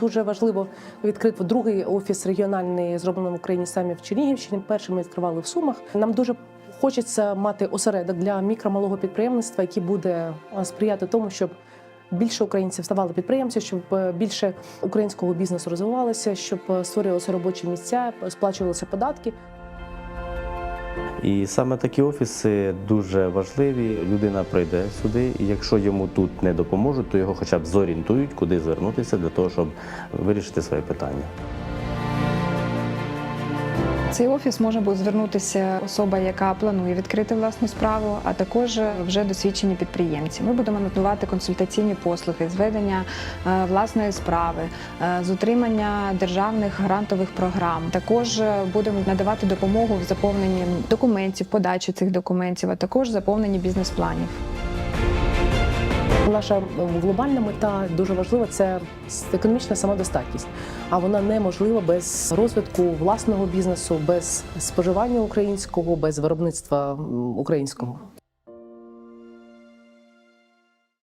Дуже важливо відкрити другий офіс регіональний, зроблений в Україні саме в Чернігівщині. Перший ми відкривали в Сумах. Нам дуже хочеться мати осередок для мікро-малого підприємництва, який буде сприяти тому, щоб більше українців ставали підприємців, щоб е, більше українського бізнесу розвивалося, щоб е, створювалися робочі місця, сплачувалися податки. І саме такі офіси дуже важливі. Людина прийде сюди, і якщо йому тут не допоможуть, то його хоча б зорієнтують, куди звернутися для того, щоб вирішити своє питання. Цей офіс може бути звернутися особа, яка планує відкрити власну справу, а також вже досвідчені підприємці. Ми будемо надавати консультаційні послуги, зведення е, власної справи, е, з утримання державних грантових програм. Також е, будемо надавати допомогу в заповненні документів, подачі цих документів, а також заповненні бізнес-планів. Наша глобальна мета дуже важлива це економічна самодостатність. А вона неможлива без розвитку власного бізнесу, без споживання українського, без виробництва українського.